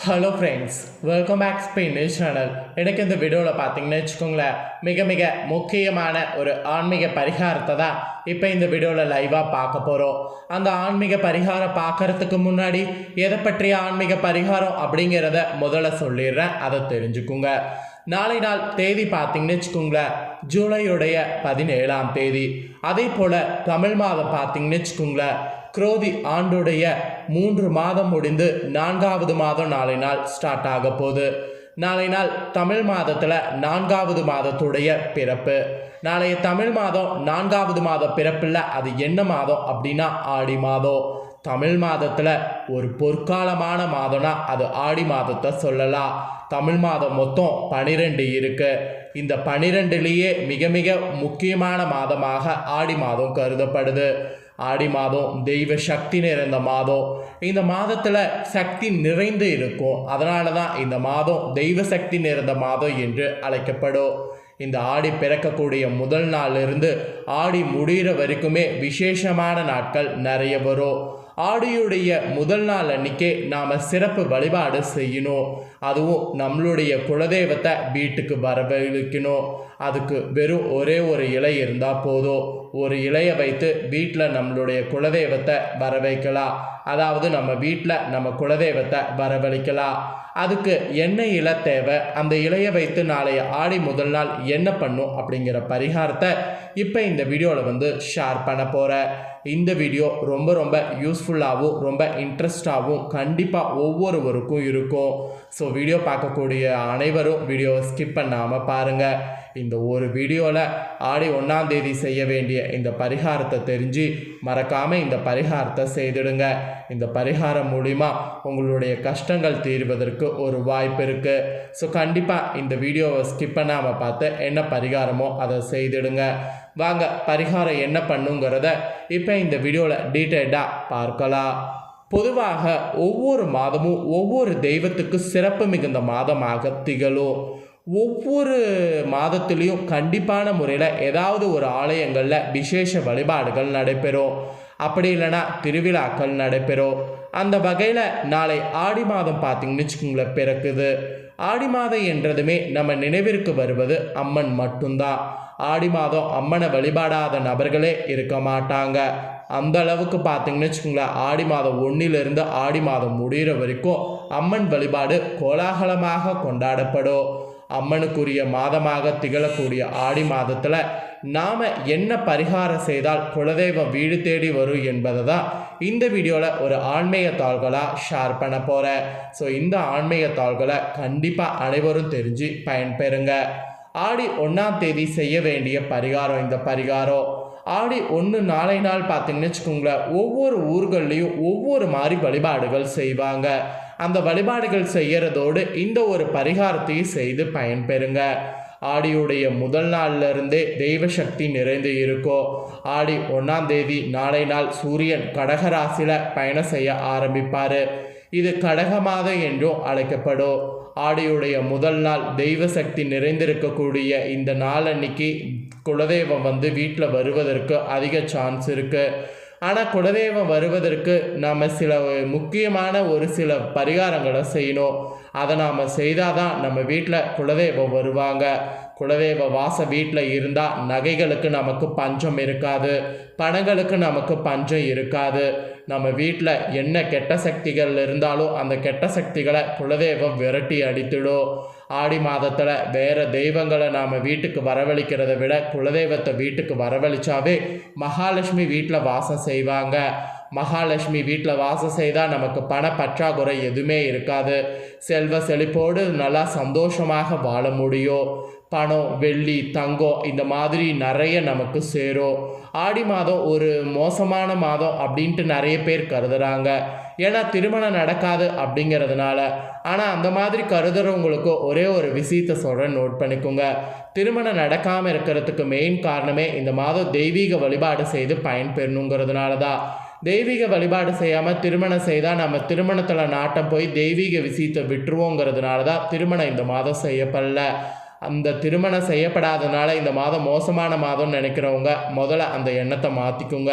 Hello friends welcome back Spain news channel எனக்கு இந்த வீடியோவில் பார்த்தீங்கன்னு வச்சுக்கோங்களேன் மிக மிக முக்கியமான ஒரு ஆன்மீக பரிகாரத்தை தான் இப்போ இந்த வீடியோவில் லைவாக பார்க்க போகிறோம் அந்த ஆன்மீக பரிகாரம் பார்க்கறதுக்கு முன்னாடி எதை பற்றிய ஆன்மீக பரிகாரம் அப்படிங்கிறத முதல்ல சொல்லிடுறேன் அதை தெரிஞ்சுக்குங்க நாளை நாள் தேதி பார்த்தீங்கன்னு வச்சுக்கோங்களேன் ஜூலையுடைய பதினேழாம் தேதி அதே போல் தமிழ் மாதம் பார்த்தீங்கன்னு வச்சுக்கோங்களேன் குரோதி ஆண்டுடைய மூன்று மாதம் முடிந்து நான்காவது மாதம் நாளை நாள் ஸ்டார்ட் ஆக போகுது. நாளை நாள் தமிழ் மாதத்தில் நான்காவது மாதத்துடைய பிறப்பு. நாளைய தமிழ் மாதம் நான்காவது மாத பிறப்பில் அது என்ன மாதம் அப்படின்னா ஆடி மாதம். தமிழ் மாதத்தில் ஒரு பொற்காலமான மாதம்னா அது ஆடி மாதத்தை சொல்லலாம். தமிழ் மாதம் மொத்தம் பனிரெண்டு இருக்குது இந்த பனிரெண்டுலேயே மிக மிக முக்கியமான மாதமாக ஆடி மாதம் கருதப்படுது. ஆடி மாதம் தெய்வ சக்தி நிறைந்த மாதம். இந்த மாதத்தில் சக்தி நிறைந்து இருக்கும். அதனால தான் இந்த மாதம் தெய்வ சக்தி நிறைந்த மாதம் என்று அழைக்கப்படும். இந்த ஆடி பிறக்கக்கூடிய முதல் நாளிலிருந்து ஆடி முடிகிற வரைக்குமே விசேஷமான நாட்கள் நிறைய வரும். ஆடியுடைய முதல் நாள் அன்னைக்கே நாம் சிறப்பு வழிபாடு செய்யணும். அதுவும் நம்மளுடைய குலதெய்வத்தை வீட்டுக்கு வரவழைக்கணும். அதுக்கு வெறும் ஒரே ஒரு இலை இருந்தால் போதும். ஒரு இலையை வைத்து வீட்டில் நம்மளுடைய குலதெய்வத்தை வர வைக்கலாம் அதாவது நம்ம வீட்டில் நம்ம குலதெய்வத்தை வரவழைக்கலாம். அதுக்கு என்ன இலை தேவை? அந்த இலையை வைத்து நாளைய ஆடி முதல் நாள் என்ன பண்ணும் அப்படிங்கிற பரிகாரத்தை இப்போ இந்த வீடியோவில் வந்து ஷேர் பண்ண போகிறேன் இந்த வீடியோ ரொம்ப ரொம்ப யூஸ்ஃபுல்லாகவும் ரொம்ப இன்ட்ரெஸ்டாகவும் கண்டிப்பாக ஒவ்வொருவருக்கும் இருக்கும். ஸோ வீடியோ பார்க்கக்கூடிய அனைவரும் வீடியோவை ஸ்கிப் பண்ணாமல் பாருங்கள் இந்த ஒரு வீடியோவில் ஆடி ஒன்றாம் தேதி செய்ய வேண்டிய இந்த பரிகாரத்தை தெரிஞ்சு மறக்காமல் இந்த பரிகாரத்தை செய்திடுங்க. இந்த பரிகாரம் மூலிமா உங்களுடைய கஷ்டங்கள் தீர்வதற்கு ஒரு வாய்ப்பு இருக்குது ஸோ கண்டிப்பாக இந்த வீடியோவை ஸ்கிப் பண்ணாமல் பார்த்து என்ன பரிகாரமோ அதை செய்திடுங்க. வாங்க பரிகாரம் என்ன பண்ணுங்கிறத இப்போ இந்த வீடியோவில் டீட்டெயில்டாக பார்க்கலாம். பொதுவாக ஒவ்வொரு மாதமும் ஒவ்வொரு தெய்வத்துக்கு சிறப்பு மிகுந்த மாதமாக திகழும் ஒவ்வொரு மாதத்துலேயும் கண்டிப்பான முறையில் ஏதாவது ஒரு ஆலயங்களில் விசேஷ வழிபாடுகள் நடைபெறும் அப்படி இல்லைன்னா திருவிழாக்கள் நடைபெறும் அந்த வகையில் நாளை ஆடி மாதம் பார்த்திங்கன்னு வச்சுக்கோங்களேன் பிறக்குது. ஆடி மாதம் என்றதுமே நம்ம நினைவிற்கு வருவது அம்மன் மட்டும்தான். ஆடி மாதம் அம்மனை வழிபாடாத நபர்களே இருக்க மாட்டாங்க. அந்த அளவுக்கு பார்த்தீங்கன்னு வச்சுக்கோங்களேன் ஆடி மாதம் ஒன்றிலிருந்து ஆடி மாதம் முடிகிற வரைக்கும் அம்மன் வழிபாடு கோலாகலமாக கொண்டாடப்படும். அம்மனுக்குரிய மாதமாக திகழக்கூடிய ஆடி மாதத்தில் நாம் என்ன பரிகாரம் செய்தால் குலதெய்வம் வீடு தேடி வரும் என்பதை தான் இந்த வீடியோவில் ஒரு ஆன்மீக தாள்களாக ஷேர் பண்ண போகிறேன் ஸோ இந்த ஆன்மீக தாள்களை கண்டிப்பாக அனைவரும் தெரிஞ்சு பயன்பெறுங்க. ஆடி ஒன்றாம் தேதி செய்ய வேண்டிய பரிகாரம் இந்த பரிகாரம் ஆடி ஒன்று நாளை நாள் பார்த்தீங்கன்னு வச்சுக்கோங்களேன் ஒவ்வொரு ஊர்கள்லேயும் ஒவ்வொரு மாதிரி வழிபாடுகள் செய்வாங்க. அந்த வழிபாடுகள் செய்கிறதோடு இந்த ஒரு பரிகாரத்தையும் செய்து பயன்பெறுங்க. ஆடியுடைய முதல் நாள்ல இருந்தே தெய்வ சக்தி நிறைந்து இருக்கும் ஆடி ஒன்றாம் தேதி நாளை நாள் சூரியன் கடகராசியில் பயணம் செய்ய ஆரம்பிப்பார். இது கடக என்றும் அழைக்கப்படும். ஆடியுடைய முதல் நாள் தெய்வ சக்தி நிறைந்திருக்கக்கூடிய இந்த நாள் அன்னைக்கு குலதெய்வம் வந்து வீட்டில் வருவதற்கு அதிக சான்ஸ் இருக்குது ஆனால் குலதெய்வம் வருவதற்கு நாம் சில முக்கியமான ஒரு சில பரிகாரங்களை செய்யணும். அதை நாம் செய்தால் தான் நம்ம வீட்டில் குலதெய்வம் வருவாங்க. குலதெய்வ வாச வீட்டில் இருந்தால் நகைகளுக்கு நமக்கு பஞ்சம் இருக்காது. பணங்களுக்கு நமக்கு பஞ்சம் இருக்காது. நம்ம வீட்டில் என்ன கெட்ட சக்திகள் இருந்தாலும் அந்த கெட்ட சக்திகளை குலதெய்வம் விரட்டி அடித்துடும். ஆடி மாதத்தில் வேறு தெய்வங்களை நாம் வீட்டுக்கு வரவழைக்கிறத விட குலதெய்வத்தை வீட்டுக்கு வரவழைச்சாவே மகாலட்சுமி வீட்டில் வாசம் செய்வாங்க. மகாலட்சுமி வீட்டில் வாசம் செய்தால் நமக்கு பண பற்றாக்குறை எதுவுமே இருக்காது. செல்வ செழிப்போடு நல்லா சந்தோஷமாக வாழ முடியும். பணம் வெள்ளி தங்கம் இந்த மாதிரி நிறைய நமக்கு சேரும். ஆடி மாதம் ஒரு மோசமான மாதம் அப்படின்ட்டு நிறைய பேர் கருதுகிறாங்க ஏன்னா திருமணம் நடக்காது அப்படிங்கிறதுனால. ஆனால் அந்த மாதிரி கருதுறவங்களுக்கு ஒரே ஒரு விஷயத்த சொல்கிறேன் நோட் பண்ணிக்கோங்க. திருமணம் நடக்காமல் இருக்கிறதுக்கு மெயின் காரணமே இந்த மாதம் தெய்வீக வழிபாடு செய்து பயன்பெறணுங்கிறதுனால தான். தெய்வீக வழிபாடு செய்யாமல் திருமணம் செய்தால் நம்ம திருமணத்தில் நாட்டம் போய் தெய்வீக விஷயத்தை விட்டுருவோங்கிறதுனால தான் திருமணம் இந்த மாதம் செய்யப்படல. அந்த திருமணம் செய்யப்படாதனால இந்த மாதம் மோசமான மாதம்னு நினைக்கிறவங்க முதல்ல அந்த எண்ணத்தை மாற்றிக்குங்க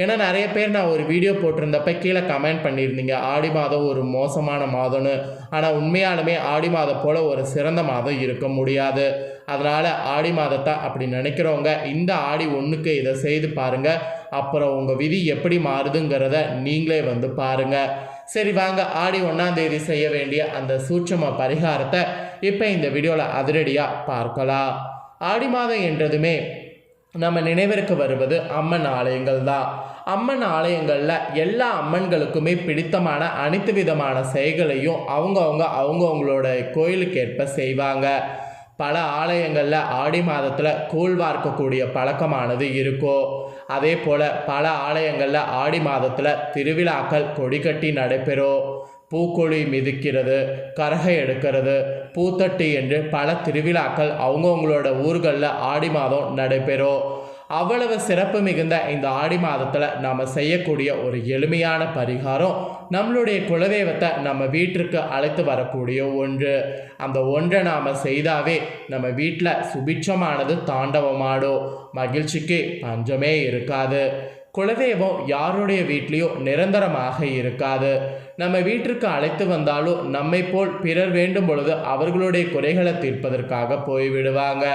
ஏன்னா நிறைய பேர் நான் ஒரு வீடியோ போட்டிருந்தப்ப கீழே கமெண்ட் பண்ணியிருந்தீங்க. ஆடி மாதம் ஒரு மோசமான மாதம்னு. ஆனால் உண்மையாலுமே ஆடி மாதம் போல் ஒரு சிறந்த மாதம் இருக்க முடியாது. அதனால் ஆடி மாதத்தை அப்படி நினைக்கிறவங்க இந்த ஆடி ஒன்றுக்கு இதை செய்து பாருங்கள் அப்புறம் உங்கள் விதி எப்படி மாறுதுங்கிறத நீங்களே வந்து பாருங்கள் சரி வாங்க ஆடி ஒன்றாம் தேதி செய்ய வேண்டிய அந்த சூட்சம பரிகாரத்தை இப்போ இந்த வீடியோவில் அதிரடியாக பார்க்கலாம். ஆடி மாதம் என்றதுமே நம்ம நினைவிற்கு வருவது அம்மன் ஆலயங்கள் தான். அம்மன் ஆலயங்களில் எல்லா அம்மன்களுக்குமே பிடித்தமான அனைத்து விதமான செயல்களையும் அவங்கவுங்க அவங்கவுங்களோட கோயிலுக்கேற்ப செய்வாங்க. பல ஆலயங்களில் ஆடி மாதத்தில் கூழ் வார்க்கக்கூடிய பழக்கமானது இருக்கும் அதே போல் பல ஆலயங்களில் ஆடி மாதத்தில் திருவிழாக்கள் கொடிக்கட்டி நடைபெறும் பூக்கொழி மிதிக்கிறது கரகை எடுக்கிறது பூத்தட்டி என்று பல திருவிழாக்கள் அவங்கவுங்களோட ஊர்களில் ஆடி மாதம் நடைபெறும் அவ்வளவு சிறப்பு மிகுந்த இந்த ஆடி மாதத்தில் நாம் செய்யக்கூடிய ஒரு எளிமையான பரிகாரம் நம்மளுடைய குலதெய்வத்தை நம்ம வீட்டிற்கு அழைத்து வரக்கூடிய ஒன்று. அந்த ஒன்றை நாம் செய்தாவே நம்ம வீட்டில் சுபிட்சமானது தாண்டவமாடும். மகிழ்ச்சிக்கு பஞ்சமே இருக்காது. குலதெய்வம் யாருடைய வீட்லேயும் நிரந்தரமாக இருக்காது. நம்ம வீட்டிற்கு அழைத்து வந்தாலும் நம்மை போல் பிறர் வேண்டும் பொழுது அவர்களுடைய குறைகளை தீர்ப்பதற்காக போய்விடுவாங்க.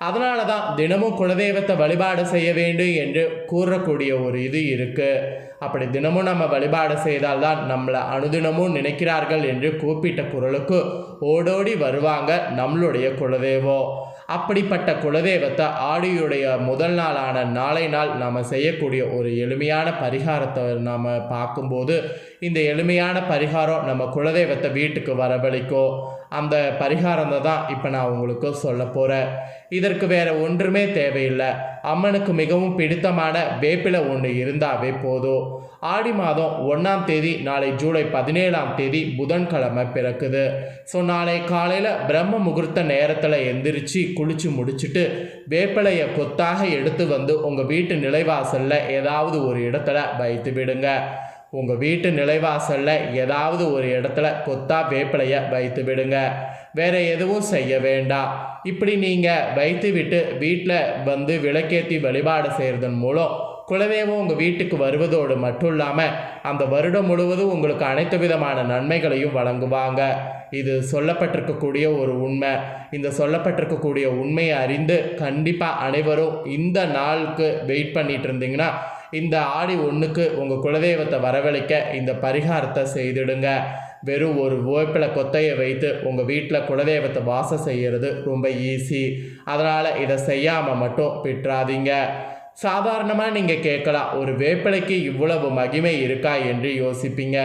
அதனால தான் தினமும் குலதெய்வத்தை வழிபாடு செய்ய வேண்டும் என்று கூறக்கூடிய ஒரு இது இருக்குது அப்படி தினமும் நம்ம வழிபாடு செய்தால்தான் நம்மளை அனுதினமும் நினைக்கிறார்கள் என்று கூப்பிட்ட குரலுக்கு ஓடோடி வருவாங்க நம்மளுடைய குலதெய்வம். அப்படிப்பட்ட குலதெய்வத்தை ஆடியுடைய முதல் நாளான நாளை நாள் நாம் செய்யக்கூடிய ஒரு எளிமையான பரிகாரத்தை நாம் பார்க்கும்போது இந்த எளிமையான பரிகாரம் நம்ம குலதெய்வத்தை வீட்டுக்கு வரவழைக்கோ அந்த பரிகாரத்தை தான் இப்போ நான் உங்களுக்கு சொல்ல போகிறேன் இதற்கு வேறு ஒன்றுமே தேவையில்லை. அம்மனுக்கு மிகவும் பிடித்தமான வேப்பிலை ஒன்று இருந்தாவே போதும். ஆடி மாதம் ஒன்றாம் தேதி நாளை ஜூலை பதினேழாம் தேதி புதன்கிழமை பிறக்குது. ஸோ நாளை காலையில் பிரம்ம முகூர்த்த நேரத்தில் எந்திரிச்சு குளித்து முடிச்சுட்டு வேப்பிலையை கொத்தாக எடுத்து வந்து உங்கள் வீட்டு நிலைவாசலில் ஏதாவது ஒரு இடத்துல வைத்து விடுங்க. உங்கள் வீட்டு நிலைவாசலில் ஏதாவது ஒரு இடத்துல கொத்தா வேப்பிலையை வைத்து விடுங்க. வேற எதுவும் செய்ய வேண்டாம் இப்படி நீங்கள் வைத்து விட்டு வீட்டில் வந்து விளக்கேற்றி வழிபாடு செய்கிறதன் மூலம் குலதெய்வம் உங்கள் வீட்டுக்கு வருவதோடு மட்டும் இல்லாமல் அந்த வருடம் முழுவதும் உங்களுக்கு அனைத்து விதமான நன்மைகளையும் வழங்குவாங்க. இது சொல்லப்பட்டிருக்கக்கூடிய ஒரு உண்மை. இந்த சொல்லப்பட்டிருக்கக்கூடிய உண்மையை அறிந்து கண்டிப்பாக அனைவரும் இந்த நாளுக்கு வெயிட் பண்ணிட்டு இருந்தீங்கன்னா இந்த ஆடி ஒன்றுக்கு உங்கள் குலதெய்வத்தை வரவழைக்க இந்த பரிகாரத்தை செய்திடுங்க. வெறும் ஒரு வேப்பிலை கொத்தையை வைத்து உங்கள் வீட்டில் குலதெய்வத்தை வாசம் செய்கிறது ரொம்ப ஈஸி அதனால் இதை செய்யாமல் மட்டும் விட்டுறாதீங்க. சாதாரணமாக நீங்கள் கேட்கலாம் ஒரு வேப்பிலைக்கு இவ்வளவு மகிமை இருக்கா? என்று யோசிப்பீங்க.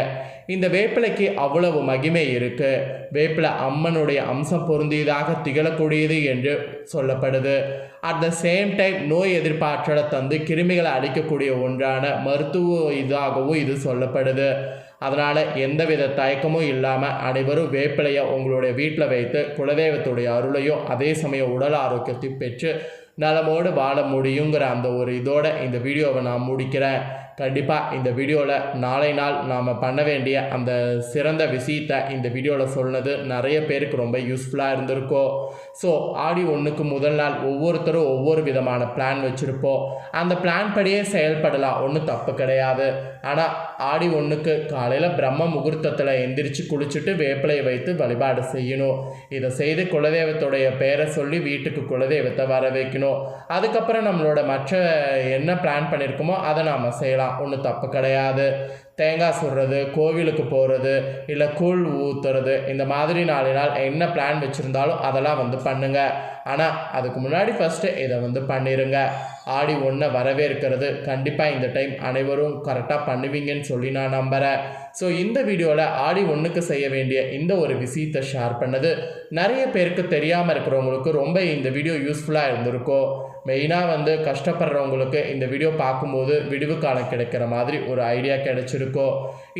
இந்த வேப்பிலைக்கு அவ்வளவு மகிமை இருக்கு. வேப்பிலை அம்மனுடைய அம்சம் பொருந்தியதாக திகழக்கூடியது என்று சொல்லப்படுது. அட் த சேம் டைம் நோய் எதிர்ப்பாற்றலை தந்து கிருமிகளை அழிக்கக்கூடிய ஒன்றான மருத்துவ இதாகவும் இது சொல்லப்படுது. அதனால் எந்தவித தயக்கமும் இல்லாமல் அனைவரும் வேப்பிலையை உங்களுடைய வீட்டில் வைத்து குலதெய்வத்துடைய அருளையும் அதே சமயம் உடல் ஆரோக்கியத்தையும் பெற்று நலமோடு வாழ முடியுங்கிற அந்த ஒரு இதோட இந்த வீடியோவை நான் முடிக்கிறேன். கண்டிப்பாக இந்த வீடியோவில் நாளை நாள் நாம் பண்ண வேண்டிய அந்த சிறந்த விஷயத்தை இந்த வீடியோவில் சொன்னது நிறைய பேருக்கு ரொம்ப யூஸ்ஃபுல்லாக இருந்திருக்கோம். ஸோ ஆடி ஒன்றுக்கு முதல் நாள் ஒவ்வொருத்தரும் ஒவ்வொரு விதமான பிளான் வச்சுருப்போம். அந்த பிளான் படியே செயல்படலாம். ஒன்றும் தப்பு கிடையாது. ஆனால் ஆடி ஒன்றுக்கு காலையில் பிரம்ம முகூர்த்தத்தில் எந்திரிச்சு குளிச்சுட்டு வேப்பிலையை வைத்து வழிபாடு செய்யணும். இதை செய்து குலதெய்வத்துடைய பெயரை சொல்லி வீட்டுக்கு குலதெய்வத்தை வர வைக்கணும். அதுக்கப்புறம் நம்மளோட மற்ற என்ன பிளான் பண்ணியிருக்கோமோ அதை நாம் செய்யலாம். ஒன்றும் தப்பு கிடையாது. தேங்காய் சுடுறது கோவிலுக்கு போகிறது இல்லை கூழ் ஊற்றுறது இந்த மாதிரி நாளினால் நாள் என்ன பிளான் வச்சுருந்தாலும் அதெல்லாம் வந்து பண்ணுங்கள் ஆனால் அதுக்கு முன்னாடி ஃபஸ்ட்டு இதை வந்து பண்ணிடுங்க ஆடி ஒன்றை வரவேற்கிறது கண்டிப்பாக இந்த டைம் அனைவரும் கரெக்டாக பண்ணுவீங்கன்னு சொல்லி நான் நம்புகிறேன் ஸோ இந்த வீடியோவில் ஆடி ஒன்றுக்கு செய்ய வேண்டிய இந்த ஒரு விஷயத்தை ஷேர் பண்ணது. நிறைய பேருக்கு தெரியாமல் இருக்கிறவங்களுக்கு ரொம்ப இந்த வீடியோ யூஸ்ஃபுல்லாக இருந்திருக்கும் மெயினாக வந்து கஷ்டப்படுறவங்களுக்கு இந்த வீடியோ பார்க்கும்போது விடுவு காலம் கிடைக்கிற மாதிரி ஒரு ஐடியா கிடைச்சிருக்கோ.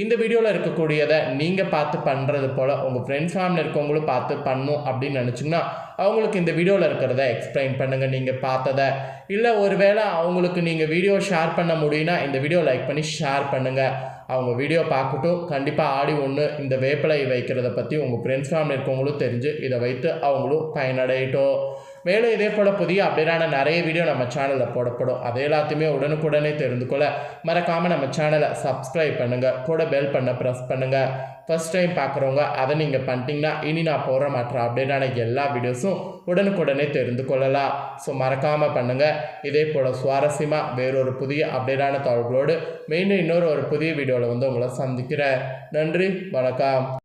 இந்த வீடியோவில் இருக்கக்கூடியதை நீங்கள் பார்த்து பண்ணுறது போல் உங்கள் ஃப்ரெண்ட்ஸ் ஃபேமிலி இருக்கவங்களும் பார்த்து பண்ணும் அப்படின்னு நினச்சிங்கன்னா அவங்களுக்கு இந்த வீடியோவில் இருக்கிறத எக்ஸ்பிளைன் பண்ணுங்கள் நீங்கள் பார்த்ததை. இல்லை ஒருவேளை அவங்களுக்கு நீங்கள் வீடியோ ஷேர் பண்ண முடியும்னா இந்த வீடியோ லைக் பண்ணி ஷேர் பண்ணுங்கள் அவங்க வீடியோ பார்க்கட்டும். கண்டிப்பாக ஆடி ஒன்று இந்த வேப்பிலை வைக்கிறத பற்றி உங்கள் ஃப்ரெண்ட்ஸ் ஃபேமிலி இருக்கவங்களும் தெரிஞ்சு இதை வைத்து அவங்களும் பயனடையட்டும். மேலும் இதே போல் புதிய அப்டேட்டான நிறைய வீடியோ நம்ம சேனலில் போடப்படும். அது எல்லாத்தையுமே உடனுக்குடனே தெரிந்து கொள்ள மறக்காமல் நம்ம சேனலை சப்ஸ்கிரைப் பண்ணுங்கள் கூட பெல் பண்ண ப்ரெஸ் பண்ணுங்கள் ஃபஸ்ட் டைம் பார்க்குறவங்க அதை நீங்கள் பண்ணிட்டீங்கன்னா இனி நான் போகிற மற்ற அப்டேட்டான எல்லா வீடியோஸும் உடனுக்குடனே தெரிந்து கொள்ளலாம். ஸோ மறக்காமல் பண்ணுங்கள் இதே போல் சுவாரஸ்யமாக வேறொரு புதிய அப்டேட்டான தகவல்களோடு மீண்டும் இன்னொரு ஒரு புதிய வீடியோவில் வந்து உங்களை சந்திக்கிறேன். நன்றி வணக்கம்.